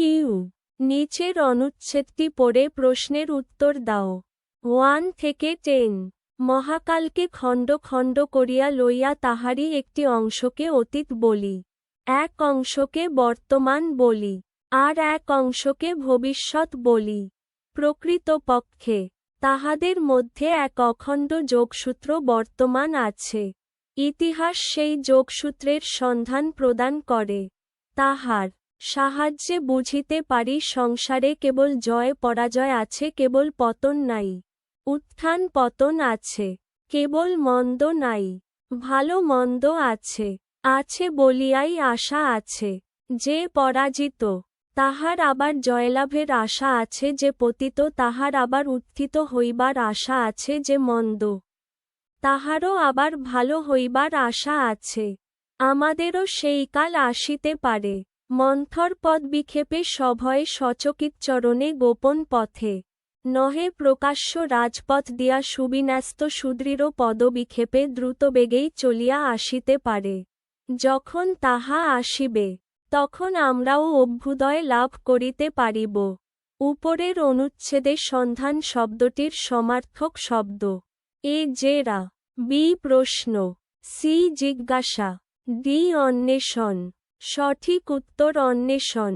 Q. নিচের অনুচ্ছেদটি পড়ে প্রশ্নের উত্তর দাও। ওয়ান থেকে টেন। মহাকালকে খণ্ড খণ্ড করিয়া লইয়া তাহারই একটি অংশকে অতীত বলি। এক অংশকে বর্তমান বলি। আর এক অংশকে ভবিষ্যৎ বলি। প্রকৃতপক্ষে, তাহাদের মধ্যে এক অখণ্ড যোগসূত্র বর্তমান আছে। ইতিহাস সেই যোগসূত্রের সন্ধান প্রদান করে। তাহার সাহায্যে বুঝিতে পারি সংসারে কেবল জয় পরাজয় আছে, কেবল পতন নাই। উত্থান পতন আছে, কেবল মন্দ নাই। ভালো মন্দ আছে আছে বলিয়াই আশা আছে, যে পরাজিত, তাহার আবার জয়লাভের আশা আছে, যে পতিত, তাহার আবার উত্থিত হইবার আশা আছে, যে মন্দ। তাহারও আবার ভালো হইবার আশা আছে। আমাদেরও সেই কাল আসিতে পারে। মন্থর পদ বিক্ষেপে সভয়ে সচকিত চরণে গোপন পথে। নহে প্রকাশ্য রাজপথ দিয়া সুবিন্যস্ত সুদৃঢ় পদবিক্ষেপে দ্রুতবেগেই চলিয়া আসিতে পারে। যখন তাহা আসিবে, তখন আমরাও অভ্যুদয় লাভ করিতে পারিব। উপরের অনুচ্ছেদে সন্ধান শব্দটির সমার্থক শব্দ। এ জেরা, বি প্রশ্ন, সি জিজ্ঞাসা, ডি অন্বেষণ। সঠিক উত্তর অন্বেষণ।